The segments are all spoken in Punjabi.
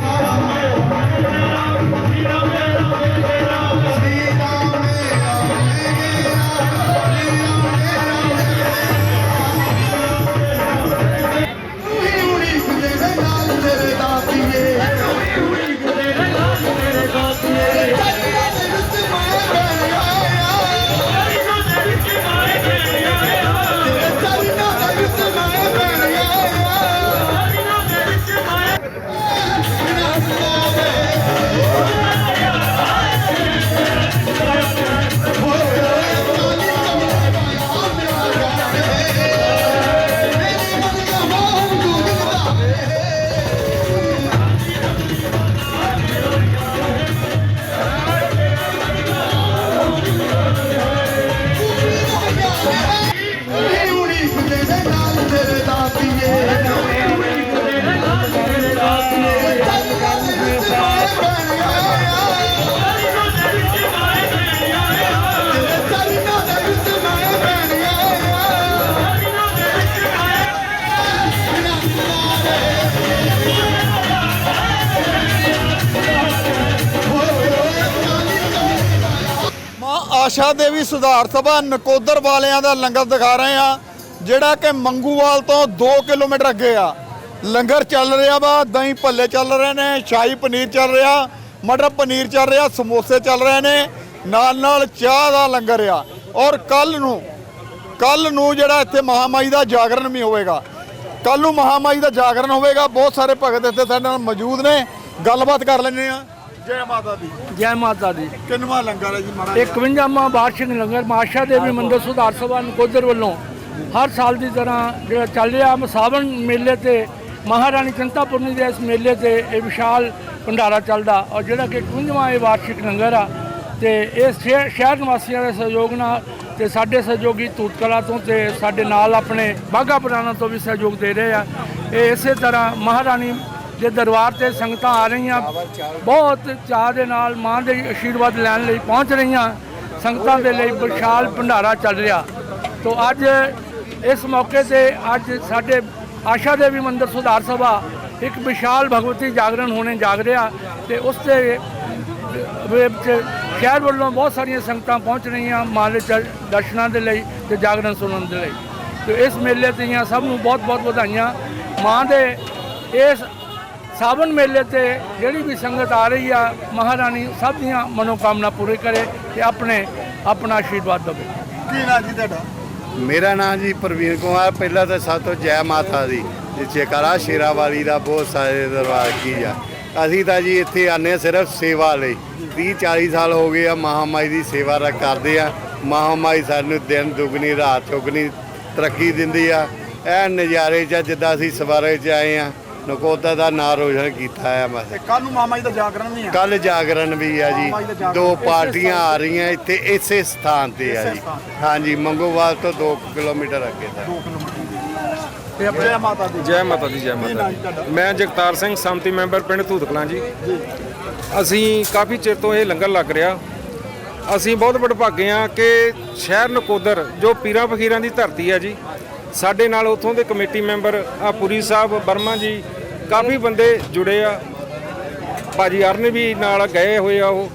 ਮਾਂ ਆਸ਼ਾ ਦੇਵੀ ਸੁਧਾਰ ਸਭਾ ਨਕੋਦਰ ਵਾਲਿਆਂ ਦਾ ਲੰਗਰ ਦਿਖਾ ਰਹੇ ਆ ਜਿਹੜਾ ਕਿ ਮੰਗੂਵਾਲ ਤੋਂ 2 ਕਿਲੋਮੀਟਰ ਅੱਗੇ ਆ। ਲੰਗਰ ਚੱਲ ਰਿਹਾ ਵਾ, ਦਹੀਂ ਭੱਲੇ ਚੱਲ ਰਹੇ ਨੇ, ਸ਼ਾਹੀ ਪਨੀਰ ਚੱਲ ਰਿਹਾ, ਮਟਰ ਪਨੀਰ ਚੱਲ ਰਿਹਾ, ਸਮੋਸੇ ਚੱਲ ਰਹੇ ਨੇ, ਨਾਲ ਨਾਲ ਚਾਹ ਦਾ ਲੰਗਰ ਆ। ਔਰ ਕੱਲ ਨੂੰ ਕੱਲ ਨੂੰ ਜਿਹੜਾ ਇੱਥੇ ਮਹਾਮਾਈ ਦਾ ਜਾਗਰਣ ਵੀ ਹੋਵੇਗਾ। ਕੱਲ ਨੂੰ ਮਹਾਮਾਈ ਦਾ ਜਾਗਰਣ ਹੋਵੇਗਾ, ਬਹੁਤ ਸਾਰੇ ਭਗਤ ਇੱਥੇ ਸਾਡੇ ਨਾਲ ਮੌਜੂਦ ਨੇ, ਗੱਲਬਾਤ ਕਰ ਲੈਂਦੇ ਆ ਜੈ ਮਾਤਾ ਦੀ। ਜੈ ਮਾਤਾ ਦੀ। ਕਿੰਨਵਾ ਲੰਗਰ ਹੈ ਜੀ ਇਹ 51ਵਾਂ ਵਾਰਸ਼ਿਕ ਲੰਗਰ ਮਾਸ਼ਾ ਦੇਵੀ ਮੰਦਿਰ ਸੁਧਾਰ ਸਭਾ ਨਕੋਦਰ ਵੱਲੋਂ ਹਰ ਸਾਲ ਦੀ ਤਰ੍ਹਾਂ ਜਿਹੜਾ ਚੱਲ ਰਿਹਾ ਸਾਵਣ ਮੇਲੇ ਤੇ ਮਹਾਰਾਣੀ ਚੰਤਾਪੁਰਨੀ ਦੇ ਇਸ ਮੇਲੇ ਤੇ ਇਹ ਵਿਸ਼ਾਲ ਭੰਡਾਰਾ ਚੱਲਦਾ ਔਰ ਜਿਹੜਾ ਕਿ 51ਵਾਂ ਇਹ ਵਾਰਸ਼ਿਕ ਲੰਗਰ ਆ ਤੇ ਇਹ ਸ਼ਹਿ- ਸ਼ਹਿਰ ਨਿਵਾਸੀਆਂ ਦੇ ਸਹਿਯੋਗ ਨਾਲ ਤੇ ਸਾਡੇ ਸਹਿਯੋਗੀ ਧੂਤ ਕਲਾ ਤੋਂ ਤੇ ਸਾਡੇ ਨਾਲ ਆਪਣੇ ਬਾਘਾ ਪੁਰਾਣਾ ਤੋਂ ਵੀ ਸਹਿਯੋਗ ਦੇ ਰਹੇ ਆ। ਇਹ ਇਸੇ ਤਰ੍ਹਾਂ ਮਹਾਰਾਣੀ ਜੇ ਦਰਬਾਰ ਤੇ ਸੰਗਤਾਂ ਆ ਰਹੀਆਂ, ਬਹੁਤ ਚਾਅ ਦੇ ਨਾਲ ਮਾਂ ਦੇ ਆਸ਼ੀਰਵਾਦ ਲੈਣ ਲਈ ਪਹੁੰਚ ਰਹੀਆਂ, ਸੰਗਤਾਂ ਦੇ ਲਈ ਵਿਸ਼ਾਲ ਭੰਡਾਰਾ ਚੱਲ ਰਿਹਾ। ਤੋਂ ਅੱਜ ਇਸ ਮੌਕੇ ਤੇ ਅੱਜ ਸਾਡੇ ਆਸ਼ਾ ਦੇਵੀ ਮੰਦਿਰ ਸੁਧਾਰ ਸਭਾ ਇੱਕ ਵਿਸ਼ਾਲ ਭਗਵਤੀ ਜਾਗਰਣ ਹੋਣੇ ਜਾਗ ਰਿਹਾ ਤੇ ਉਸ ਤੇ ਵਿੱਚ ਸ਼ਹਿਰ ਵੱਲੋਂ ਬਹੁਤ ਸਾਰੀਆਂ ਸੰਗਤਾਂ ਪਹੁੰਚ ਰਹੀਆਂ ਮਾਂ ਦੇ ਚਰ- ਦਰਸ਼ਨਾਂ ਦੇ ਲਈ ਤੇ ਜਾਗਰਣ ਸੁਣਨ ਦੇ ਲਈ। ਤੇ ਇਸ ਮੇਲੇ 'ਤੇ ਸਭ ਨੂੰ ਬਹੁਤ ਬਹੁਤ ਵਧਾਈਆਂ। ਮਾਂ ਦੇ ਇਸ ਸਾਵਨ ਮੇਲੇ ਤੇ ਜਿਹੜੀ ਵੀ ਸੰਗਤ ਆ ਰਹੀ ਆ ਮਹਾਰਾਣੀ ਸਭ ਦੀਆਂ ਮਨੋਕਾਮਨਾ ਪੂਰੀ ਕਰੇ ਤੇ ਆਪਣੇ ਆਪਣਾ ਆਸ਼ੀਰਵਾਦ ਦੇਵੇ। ਕੀ ਨਾਂ ਜੀ ਤੁਹਾਡਾ? ਮੇਰਾ ਨਾਮ ਜੀ ਪ੍ਰਵੀਨ ਕੁਮਾਰ ਪਹਿਲਾਂ ਤਾਂ ਸਭ ਤੋਂ ਜੈ ਮਾਤਾ ਦੀ ਜੀ ਜੈਕਾਰਾ ਸ਼ੇਰਾਵਾਲੀ ਦਾ ਬਹੁਤ ਸਾਰੇ ਦਰਬਾਰ ਕੀ ਆ। ਅਸੀਂ ਤਾਂ ਜੀ ਇੱਥੇ ਆਨੇ ਹਾਂ ਸਿਰਫ ਸੇਵਾ ਲਈ। 30 40 ਸਾਲ ਹੋ ਗਏ ਆ ਮਹਾਮਾਈ ਦੀ ਸੇਵਾ ਰ ਕਰਦੇ ਆ। ਮਹਾਮਾਈ ਸਾਨੂੰ ਦਿਨ ਦੁਗਣੀ ਰਾਤ ਚੌਗਣੀ ਤਰੱਕੀ ਦਿੰਦੀ ਆ। ਇਹ ਨਜ਼ਾਰੇ ਚ ਜਿੱਦਾਂ ਅਸੀਂ ਸਵਾਰੇ ਚ ਆਏ ਆ। ਨਕੋਦਾ ਦਾ ਨਾਂ ਰੋਸ਼ਨ ਕੀਤਾ ਆ ਬਸ। ਤੇ ਕੱਲ ਨੂੰ ਮਾਮਾ ਜੀ ਦਾ ਜਾਗਰਣ ਵੀ ਆ। ਕੱਲ ਜਾਗਰਣ ਵੀ ਆ ਜੀ। ਦੋ ਪਾਰਟੀਆਂ ਆ ਰਹੀਆਂ ਇੱਥੇ ਇਸੇ ਸਥਾਨ ਤੇ ਆ ਜੀ। ਹਾਂਜੀ ਮੰਗੋਵਾਲ ਤੋਂ 2 ਕਿਲੋਮੀਟਰ ਅੱਗੇ ਤੱਕ ਤੇ ਜੈ ਮਾਤਾ ਦੀ। ਜੈ ਮਾਤਾ ਦੀ ਜੈ ਮਾਤਾ ਦੀ। ਮੈਂ ਜਗਤਾਰ ਸਿੰਘ ਸੰਮਤੀ ਮੈਂਬਰ ਪਿੰਡ ਧੂਤਕਲਾਂ ਜੀ। ਅਸੀਂ ਕਾਫੀ ਚਿਰ ਤੋਂ ਇਹ ਲੰਗਰ ਲੱਗ ਰਿਹਾ। ਅਸੀਂ ਬਹੁਤ ਵਡਭਾਗੇ ਆ ਕਿ ਸ਼ਹਿਰ ਨਕੋਦਰ ਜੋ ਪੀਰਾਂ ਫਕੀਰਾਂ ਦੀ ਧਰਤੀ ਹੈ ਜੀ ਸਾਡੇ ਨਾਲ ਉੱਥੋਂ ਦੇ ਕਮੇਟੀ ਮੈਂਬਰ ਆ ਪੁਰੀ ਸਾਹਿਬ ਬਰਮਾ ਜੀ, ਕਾਫੀ ਬੰਦੇ ਜੁੜੇ ਆ। ਭਾਜੀ ਅਰਨ ਵੀ ਨਾਲ ਗਏ ਹੋਏ ਆ ਉਹ।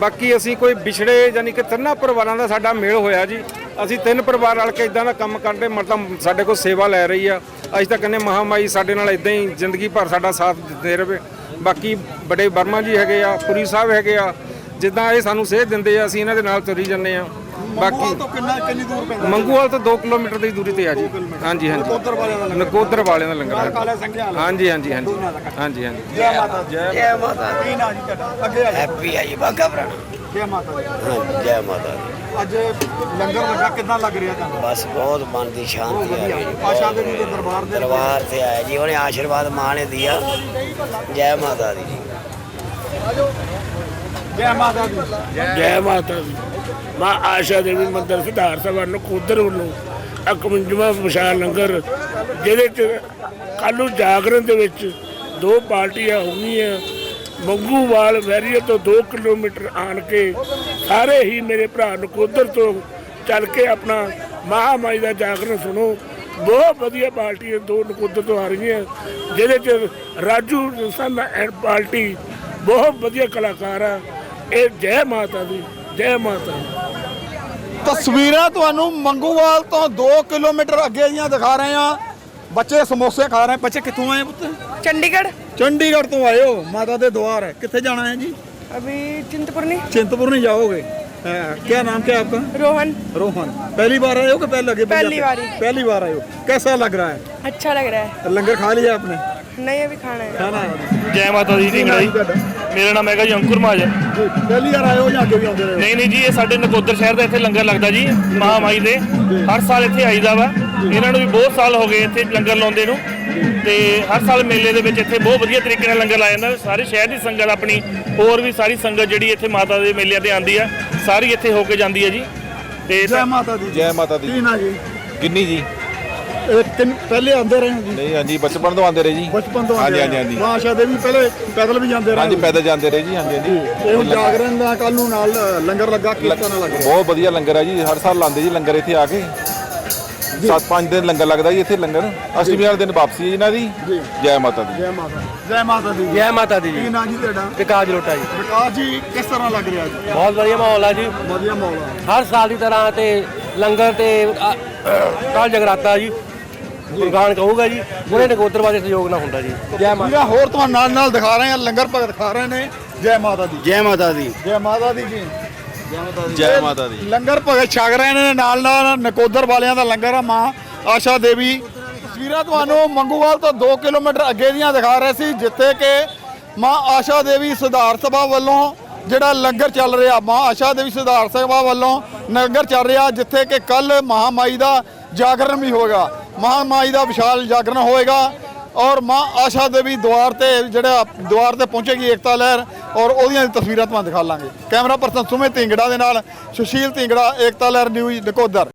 ਬਾਕੀ ਅਸੀਂ ਕੋਈ ਵਿਛੜੇ ਯਾਨੀ ਕਿ ਤਿੰਨਾਂ ਪਰਿਵਾਰਾਂ ਦਾ ਸਾਡਾ ਮੇਲ ਹੋਇਆ ਜੀ। ਅਸੀਂ ਤਿੰਨ ਪਰਿਵਾਰ ਰਲ ਕੇ ਇਦਾਂ ਦਾ ਕੰਮ ਕਰਦੇ, ਮਤਲਬ ਸਾਡੇ ਕੋਲ ਸੇਵਾ ਲੈ ਰਹੀ ਆ। ਅਸੀਂ ਤਾਂ ਕਹਿੰਦੇ ਮਹਾਮਾਈ ਸਾਡੇ ਨਾਲ ਇਦਾਂ ਹੀ ਜ਼ਿੰਦਗੀ ਭਰ ਸਾਡਾ ਸਾਥ ਦਿੰਦੇ ਰਹੇ ਬਾਕੀ ਬੜੇ ਵਰਮਾ ਜੀ ਹੈਗੇ ਆ, ਪੁਰੀ ਸਾਹਿਬ ਹੈਗੇ ਆ। ਜਿੱਦਾਂ ਇਹ ਸਾਨੂੰ ਸੇਧ ਦਿੰਦੇ ਆ, ਅਸੀਂ ਇਹਨਾਂ ਦੇ ਨਾਲ ਤੁਰੀ ਜੰਨੇ ਆ। ਬਾਕੀ ਤੋਂ ਕਿੰਨਾ ਕਿੰਨੀ ਦੂਰ ਪੈਂਦਾ? ਮੰਗੂਵਾਲ ਤੋਂ 2 ਕਿਲੋਮੀਟਰ ਦੀ ਦੂਰੀ ਤੇ ਆ ਜੀ। ਹਾਂਜੀ ਹਾਂਜੀ। ਨਕੋਦਰ ਵਾਲਿਆਂ ਦਾ ਲੰਗਰ। ਨਕੋਦਰ ਵਾਲਿਆਂ ਦਾ ਲੰਗਰ ਕਾਲੇ ਹੈ। ਸੰਘਿਆ ਵਾਲਾ। ਹਾਂਜੀ ਹਾਂਜੀ ਹਾਂਜੀ। ਹਾਂਜੀ ਹਾਂਜੀ। ਜੈ ਮਾਤਾ ਦੀ। ਜੈ ਮਾਤਾ ਦੀ। ਕੀ ਨਾਂ ਜੀ ਤੁਹਾਡਾ? ਅੱਗੇ ਆ ਜਾਓ। ਹੈਪੀ ਆ ਜੀ ਬਾਗਾ ਪੁਰਾਣਾ। ਜੈ ਮਾਤਾ ਦੀ। ਹਾਂ ਜੈ ਮਾਤਾ ਦੀ। ਅੱਜ ਲੰਗਰ ਲੱਗਾ ਕਿੱਦਾਂ ਲੱਗ ਰਿਹਾ ਤੁਹਾਨੂੰ? ਬਸ ਬਹੁਤ ਮਨ ਦੀ ਸ਼ਾਂਤੀ ਆ ਰਹੀ ਜੀ ਆਸ਼ਾ ਦੇਵੀ ਦੇ ਦਰਬਾਰ ਦੇ ਦਰਬਾਰ ਤੇ ਆਇਆ ਜੀ ਉਹਨੇ ਆਸ਼ੀਰਵਾਦ ਮਾਂ ਨੇ ਦਿਆ ਜੈ ਮਾਤਾ ਦੀ। ਜੈ ਮਾਤਾ ਦੀ। ਜੈ ਮਾਤਾ ਦੀ। ਮਾਂ ਆਸ਼ਾ ਦੇਵੀ ਮੰਦਰ ਸੁਧਾਰ ਸਭਾ ਨਕੋਦਰ ਵੱਲੋਂ 51ਵਾਂ ਵਿਸ਼ਾਲ ਲੰਗਰ, ਜਿਹਦੇ ਚ ਕੱਲ੍ਹ ਜਾਗਰਣ ਦੇ ਵਿੱਚ ਦੋ ਪਾਰਟੀਆਂ ਹੋਣਗੀਆਂ। ਮੰਗੂਵਾਲ ਵੈਰੀਆ ਤੋਂ 2 ਕਿਲੋਮੀਟਰ ਆਣ ਕੇ ਸਾਰੇ ਹੀ ਮੇਰੇ ਭਰਾ ਨਕੋਦਰ ਤੋਂ ਚੱਲ ਕੇ ਆਪਣਾ ਮਹਾਮਾਈ ਦਾ ਜਾਗਰਣ ਸੁਣੋ। ਬਹੁਤ ਵਧੀਆ ਪਾਰਟੀਆਂ ਦੋ ਨਕੋਦਰ ਤੋਂ ਆ ਰਹੀਆਂ, ਜਿਹਦੇ ਚ ਰਾਜੂ ਸੰਨ ਐਂਡ ਪਾਰਟੀ ਬਹੁਤ ਵਧੀਆ ਕਲਾਕਾਰ ਆ। ਇਹ ਜੈ ਮਾਤਾ ਦੀ ਜੈ ਮਾਤਾ ਦੀ ਤਸਵੀਰਾਂ ਤੁਹਾਨੂੰ ਮੰਗੂਵਾਲ ਤੋਂ 2 ਕਿਲੋਮੀਟਰ ਅੱਗੇ ਦੀਆਂ ਦਿਖਾ ਰਹੇ ਆ ਬੱਚੇ ਸਮੋਸੇ ਖਾ ਰਹੇ ਬੱਚੇ ਕਿੱਥੋਂ ਆਏ ਪੁੱਤ चंडीगढ़ ਚੰਡੀਗੜ੍ਹ ਤੋਂ ਆਏ ਹੋ ਮਾਤਾ ਦੇ द्वार है कितने जाना है जी अभी चिंतपूर्णी चिंतपूर्णी जाओगे हाँ, क्या नाम क्या है आपका रोहन रोहन पहली बार आए हो कि पहले लगे पहली बार ही। पहली बार आए हो कैसा लग रहा है अच्छा लग रहा लंगर खा लिया आपने है नहीं अभी खाना है खाना है ਜੈ ਮਾਤਾ ਦੀ ਢਿੰਗੜਾ ਜੀ ਮੇਰਾ ਨਾਮ ਹੈਗਾ ਜੀ ਅੰਕੁਰ ਮਹਾਜਨ ਪਹਿਲੀ ਵਾਰ ਆਏ ਜਾਂ ਅੱਗੇ ਵੀ ਆਉਂਦੇ ਰਹੇ ਨਹੀਂ ਨਹੀਂ ਜੀ ਇਹ ਸਾਡੇ ਨਕੋਦਰ ਸ਼ਹਿਰ ਦਾ ਇੱਥੇ ਲੰਗਰ ਲੱਗਦਾ ਜੀ ਮਹਾਮਾਈ ਦੇ। ਹਰ ਸਾਲ ਇੱਥੇ ਆਈਦਾ ਵਾ। ਇਹਨਾਂ ਨੂੰ ਵੀ ਬਹੁਤ ਸਾਲ ਹੋ ਗਏ ਇੱਥੇ ਲੰਗਰ ਲਾਉਂਦੇ ਨੂੰ। ਤੇ ਹਰ ਸਾਲ ਮੇਲੇ ਦੇ ਵਿੱਚ ਇੱਥੇ ਬਹੁਤ ਵਧੀਆ ਤਰੀਕੇ ਨਾਲ ਲੰਗਰ ਲਾਇਆ ਜਾਂਦਾ। ਸਾਰੇ ਸ਼ਹਿਰ ਦੀ ਸੰਗਤ ਆਪਣੀ ਹੋਰ ਵੀ ਸਾਰੀ ਸੰਗਤ ਜਿਹੜੀ ਇੱਥੇ ਮਾਤਾ ਦੇ ਮੇਲਿਆਂ ਤੇ ਆਂਦੀ ਆ ਸਾਰੀ ਇੱਥੇ ਹੋ ਕੇ ਜਾਂਦੀ ਹੈ ਜੀ। ਤੇ ਜੈ ਮਾਤਾ ਦੀ ਜੈ। ਮਾਤਾ ਦੀ ਕਿੰਨੀ ਜੀ। ਇਹ ਤਿੰਨ ਪਹਿਲੇ ਆਂਦੇ ਰਹੇ ਜੀ। ਨਹੀਂ ਹਾਂਜੀ ਬਚਪਨ ਤੋਂ ਆਂਦੇ ਰਹੇ ਜੀ। ਬਚਪਨ ਤੋਂ ਆਂਦੇ ਹਾਂਜੀ, ਹਾਂਜੀ, ਹਾਂਜੀ। ਮਾਸ਼ਾ ਦੇ ਵੀ ਪਹਿਲੇ ਪੈਦਲ ਵੀ ਜਾਂਦੇ ਰਹੇ ਹਾਂਜੀ ਹੋ। ਪੈਦਲ ਜਾਂਦੇ ਰਹੇ ਜੀ ਹਾਂਜੀ ਹਾਂਜੀ। ਇਹ ਹੁਣ ਜਾਗਰਣ ਦਾ ਕੱਲ ਨੂੰ ਨਾਲ ਲੰਗਰ ਲੱਗਾ ਕੀਰਤਨ ਲੱਗ ਰਿਹਾ? ਬਹੁਤ ਵਧੀਆ ਲੰਗਰ ਹੈ ਜੀ ਹਰ ਸਾਲ ਲਾਉਂਦੇ ਜੀ ਲੰਗਰ ਇੱਥੇ ਆ ਕੇ। ਸੱਤ ਪੰਜ ਦਿਨ ਲੰਗਰ ਲੱਗਦਾ ਜੀ ਇੱਥੇ ਲੰਗਰ। ਅਸ਼ਟਮੀ ਵਾਲੇ ਦਿਨ ਵਾਪਸੀ ਹੈ ਇਹਨਾਂ ਦੀ। ਜੈ। ਮਾਤਾ ਦੀ। ਜੈ ਮਾਤਾ ਦੀ। ਜੈ ਮਾਤਾ ਦੀ। ਜੀ ਨਾਂ ਜੀ ਤੁਹਾਡਾ? ਵਿਕਾਸ ਲੋਟਾ ਜੀ। ਵਿਕਾਸ ਜੀ ਕਿਸ ਤਰ੍ਹਾਂ ਲੱਗ ਰਿਹਾ ਜੀ? ਬਹੁਤ ਵਧੀਆ ਮਾਹੌਲ ਆ ਜੀ। ਵਧੀਆ ਮਾਹੌਲ ਆ। ਹਰ ਸਾਲ ਦੀ ਤਰ੍ਹਾਂ ਤੇ ਲੰਗਰ ਤੇ ਅ, ਕਾਲ ਜਗਰਾਤਾ ਜੀ। ਗੁਰਗਾਨ ਕਹੂਗਾ ਜੀ ਉਹਨੇ ਨਗੋਦਰ ਵਾਲੇ ਸਹਿਯੋਗ ਨਾਲ ਹੁੰਦਾ ਜੀ। ਜੈ ਮਾਤਾ ਵੀਰਾ ਹੋਰ ਤੁਹਾਨੂੰ ਨਾਲ ਨਾਲ ਦਿਖਾ ਰਹੇ ਆ ਲੰਗਰ ਭਗਤ ਦਿਖਾ ਰਹੇ ਨੇ ਜੈ ਮਾਤਾ ਦੀ। ਜੈ ਮਾਤਾ ਦੀ। ਜੈ ਮਾਤਾ ਦੀ ਜੀ। ਜੈ ਮਾਤਾ ਦੀ। ਲੰਗਰ ਭਗਤ ਛਕ ਰਹੇ ਨੇ ਨਾਲ ਨਾਲ ਨਕੋਦਰ ਵਾਲਿਆਂ ਦਾ ਲੰਗਰ ਆ ਮਾਂ ਆਸ਼ਾ ਦੇਵੀ। ਤਸਵੀਰਾਂ ਤੁਹਾਨੂੰ ਮੰਗੂਵਾਲ ਤੋਂ 2 ਕਿਲੋਮੀਟਰ ਅੱਗੇ ਦੀਆਂ ਦਿਖਾ ਰਹੇ ਸੀ ਜਿੱਥੇ ਕਿ ਮਾਂ ਆਸ਼ਾ ਦੇਵੀ ਸੁਧਾਰ ਸਭਾ ਵੱਲੋਂ ਜਿਹੜਾ ਲੰਗਰ ਚੱਲ ਰਿਹਾ ਮਾਂ ਆਸ਼ਾ ਦੇਵੀ ਸੁਧਾਰ ਸਭਾ ਵੱਲੋਂ ਲੰਗਰ ਚੱਲ ਰਿਹਾ ਜਿੱਥੇ ਕਿ ਕੱਲ ਮਹਾਮਾਈ ਦਾ ਜਾਗਰਣ ਵੀ ਹੋਏਗਾ ਮਹਾਮਾਈ ਦਾ ਵਿਸ਼ਾਲ ਜਾਗਰਣ ਹੋਏਗਾ ਔਰ ਮਾਂ ਆਸ਼ਾ ਦੇਵੀ ਦੁਆਰ ਤੇ ਜਿਹੜਾ ਦੁਆਰ ਤੇ ਪਹੁੰਚੇਗੀ ਏਕਤਾ ਲਹਿਰ ਔਰ ਉਹਦੀਆਂ ਤਸਵੀਰਾਂ ਤੁਹਾਨੂੰ ਦਿਖਾ ਲਾਂਗੇ। ਕੈਮਰਾ ਪਰਸਨ ਸੁਮੇ ਢਿੰਗੜਾ ਦੇ ਨਾਲ ਸੁਸ਼ੀਲ ਢਿੰਗੜਾ, ਏਕਤਾ ਲਹਿਰ ਨਿਊਜ਼ ਨਕੋਦਰ।